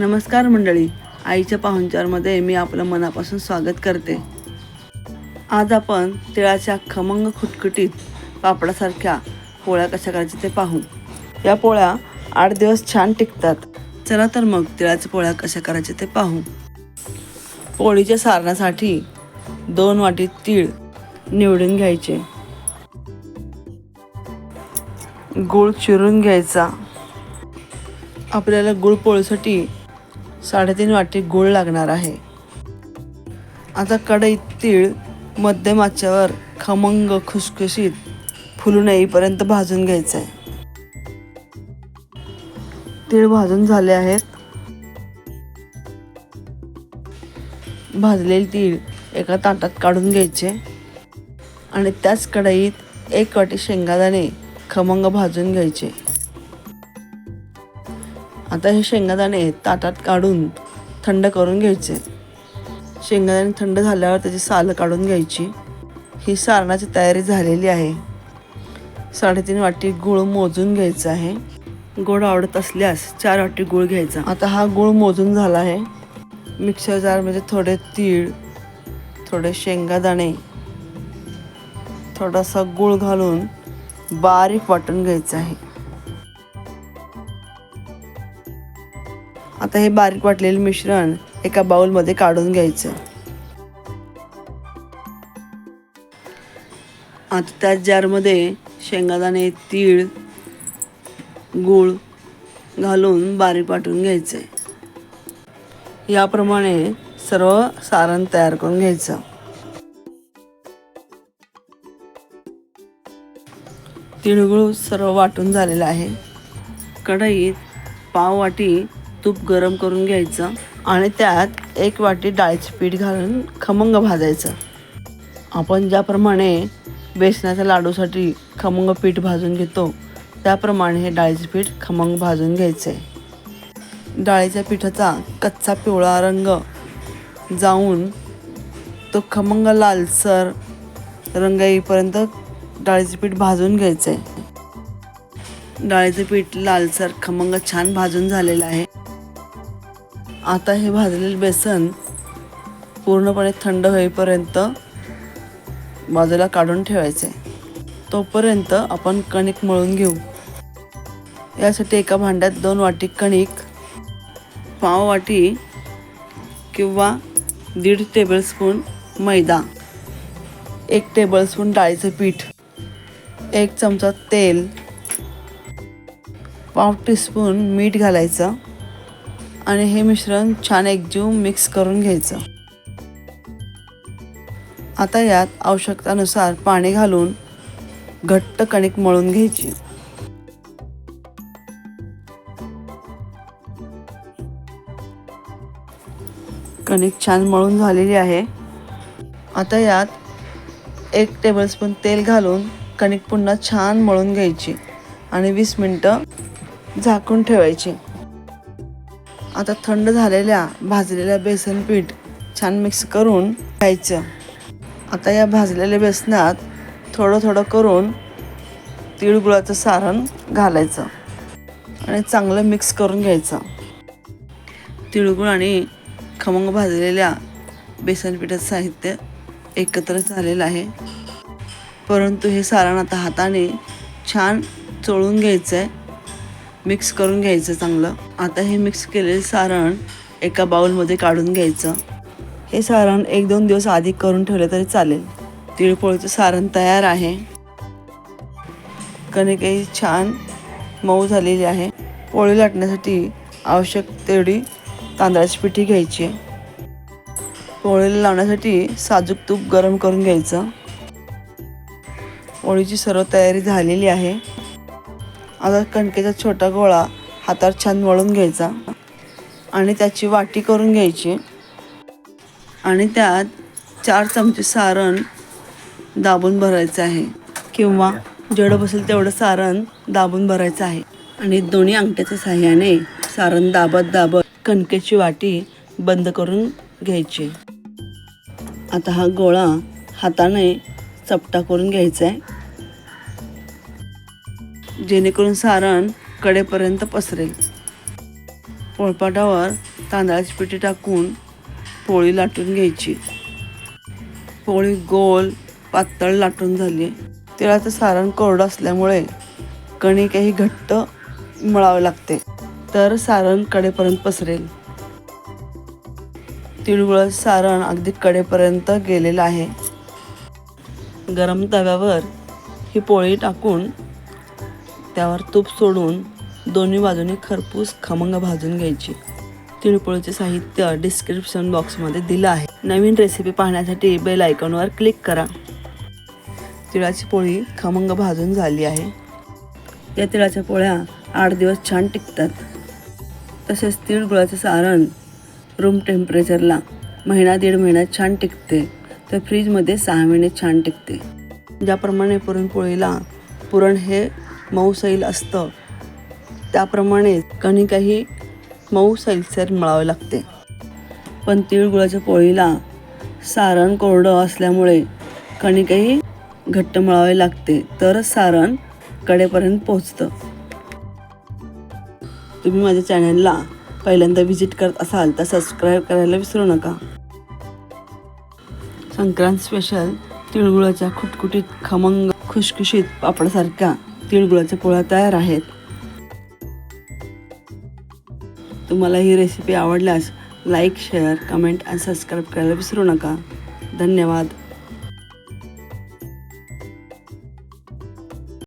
नमस्कार मंडळी. आईच्या पाहुणचारमध्ये मी आपलं मनापासून स्वागत करते. आज आपण तिळाच्या खमंग खुटखुटीत पापडासारख्या पोळ्या कशा करायच्या ते पाहू. या पोळ्या आठ दिवस छान टिकतात. चला तर मग तिळाच्या पोळ्या कशा करायच्या ते पाहू. पोळीच्या सारणासाठी दोन वाटी तीळ निवडून घ्यायचे. गूळ चिरून घ्यायचा. आपल्याला गुळ पोळीसाठी साडेतीन वाटी गूळ लागणार आहे. आता कढईत तीळ मध्यम आचेवर खमंग खुसखुशीत फुलून येईपर्यंत भाजून घ्यायचं आहे तीळ भाजून झाले आहेत. भाजलेले तीळ एका ताटात काढून घ्यायचे. आणि त्याच कढईत एक वाटी शेंगादाणे खमंग भाजून घ्यायचे. आता हे शेंगादाणे ताटात काढून थंड करून घ्यायचे. शेंगादाणे थंड झाल्यावर त्याची सालं काढून घ्यायची. ही सारणाची तयारी झालेली आहे. साडेतीन वाटी गूळ मोजून घ्यायचा आहे. गोड आवडत असल्यास चार वाटी गूळ घ्यायचा. आता हा गूळ मोजून झाला आहे. मिक्सर जारमध्ये थोडे तीळ थोडे शेंगादाणे थोडासा गूळ घालून बारीक वाटून घ्यायचं आहे. आता हे बारीक वाटलेले मिश्रण एका बाउलमध्ये काढून घ्यायचं. आता त्या जारमध्ये शेंगादाणे तीळ गूळ घालून बारीक वाटून घ्यायचे याप्रमाणे सर्व सारण तयार करून घ्यायचं. तिळगुळ सर्व वाटून झालेलं आहे. कढईत पाव वाटी तूप गरम करून घ्यायचं आणि त्यात एक वाटी डाळीचं पीठ घालून खमंग भाजायचं. आपण ज्याप्रमाणे बेसनाच्या लाडूसाठी खमंग पीठ भाजून घेतो त्याप्रमाणे हे डाळीचं पीठ खमंग भाजून घ्यायचं. आहे डाळीच्या पिठाचा कच्चा पिवळा रंग जाऊन तो खमंग लालसर रंग येईपर्यंत डाळीचं पीठ भाजून घ्यायचं. आहे डाळीचं पीठ लालसर खमंग छान भाजून झालेलं आहे. आता हे भाजलेले बेसन पूर्णपणे थंड होईपर्यंत बाजूला काढून ठेवायचे. तोपर्यंत आपण कणिक मळून घेऊ. यासाठी एका भांड्यात दोन वाटी कणिक पाव वाटी किंवा दीड टेबलस्पून मैदा एक टेबलस्पून डाळीचं पीठ एक चमचा तेल पाव टीस्पून मीठ घालायचं. आणि हे मिश्रण छान एकजीव मिक्स करून घ्यायचं. आता यात आवश्यकतानुसार पाणी घालून घट्ट कणिक मळून घ्यायची. कणिक छान मळून झालेली आहे. आता यात एक टेबलस्पून तेल घालून कणिक पुन्हा छान मळून घ्यायची आणि वीस मिनटं झाकून ठेवायची. आता थंड झालेल्या भाजलेल्या बेसन पीठ छान मिक्स करून घ्यायचं आता या भाजलेल्या बेसनात थोडं थोडं करून तिळगुळाचं सारण घालायचं आणि चांगलं मिक्स करून घ्यायचं. तिळगुळ आणि खमंग भाजलेल्या बेसन पिठाचं साहित्य एकत्र झालेलं आहे. परंतु हे सारण आता हाताने छान चोळून घ्यायचं आहे मिक्स करून घ्यायचं चांगलं. आता हे मिक्स केलेलं सारण एका बाउलमध्ये काढून घ्यायचं. हे सारण एक दोन दिवस आधी करून ठेवलं तरी चालेल. तिळपोळीचं सारण तयार आहे. कणिकही छान मऊ झालेली आहे. पोळी लाटण्यासाठी आवश्यक तेवढी तांदळाची पिठी घ्यायची. आहे पोळीला लावण्यासाठी साजूक तूप गरम करून घ्यायचं. पोळीची सर्व तयारी झालेली आहे. आता कणकेचा छोटा गोळा हातावर छान वळून घ्यायचा. आणि त्याची वाटी करून घ्यायची. आणि त्यात चार चमचे सारण दाबून भरायचं आहे. किंवा जेवढं बसेल तेवढं सारण दाबून भरायचं आहे. आणि दोन्ही अंगठ्याच्या साह्याने सारण दाबत दाबत कणकेची वाटी बंद करून घ्यायची. आता हा गोळा हाताने चपटा करून घ्यायचा आहे. जेणेकरून सारण कडेपर्यंत पसरेल. पोळपाटावर तांदळाची पिठी टाकून पोळी लाटून घ्यायची. पोळी गोल पातळ लाटून झाली. तिळाचं सारण कोरडं असल्यामुळे कणिकही घट्ट मळावे लागते. तर सारण कडेपर्यंत पसरेल. तिळगुळ सारण अगदी कडेपर्यंत गेलेलं आहे. गरम तव्यावर ही पोळी टाकून त्यावर तूप सोडून दोन्ही बाजूने खरपूस खमंग भाजून घ्यायची. तिळपोळीचे साहित्य डिस्क्रिप्शन बॉक्समध्ये दिलं आहे. नवीन रेसिपी पाहण्यासाठी बेल आयकॉनवर क्लिक करा. तिळाची पोळी खमंग भाजून झाली आहे. या तिळाच्या पोळ्या आठ दिवस छान टिकतात. तसेच तीळ गुळाचं सारण रूम टेम्परेचरला महिना दीड महिना छान टिकते. तर फ्रीजमध्ये सहा महिने छान टिकते. ज्याप्रमाणे पुरणपोळीला पुरण हे मऊ सैल असतं. त्याप्रमाणे कणिकाही मऊ सैलसर मळावे लागते. पण तिळगुळाच्या पोळीला सारण कोरडं असल्यामुळे कणिकही घट्ट मळावे लागते तरच सारण कडेपर्यंत पोहोचतं तुम्ही माझ्या चॅनलला पहिल्यांदा व्हिजिट करत असाल तर सबस्क्राईब करायला विसरू नका. संक्रांत स्पेशल तिळगुळाच्या खुटखुटीत खमंग खुशखुशीत पापडासारख्या तिळगुळाच्या पोळ्या तयार आहेत. तुम्हाला ही रेसिपी आवडल्यास लाईक शेअर कमेंट आणि सबस्क्राईब करायला विसरू नका. धन्यवाद.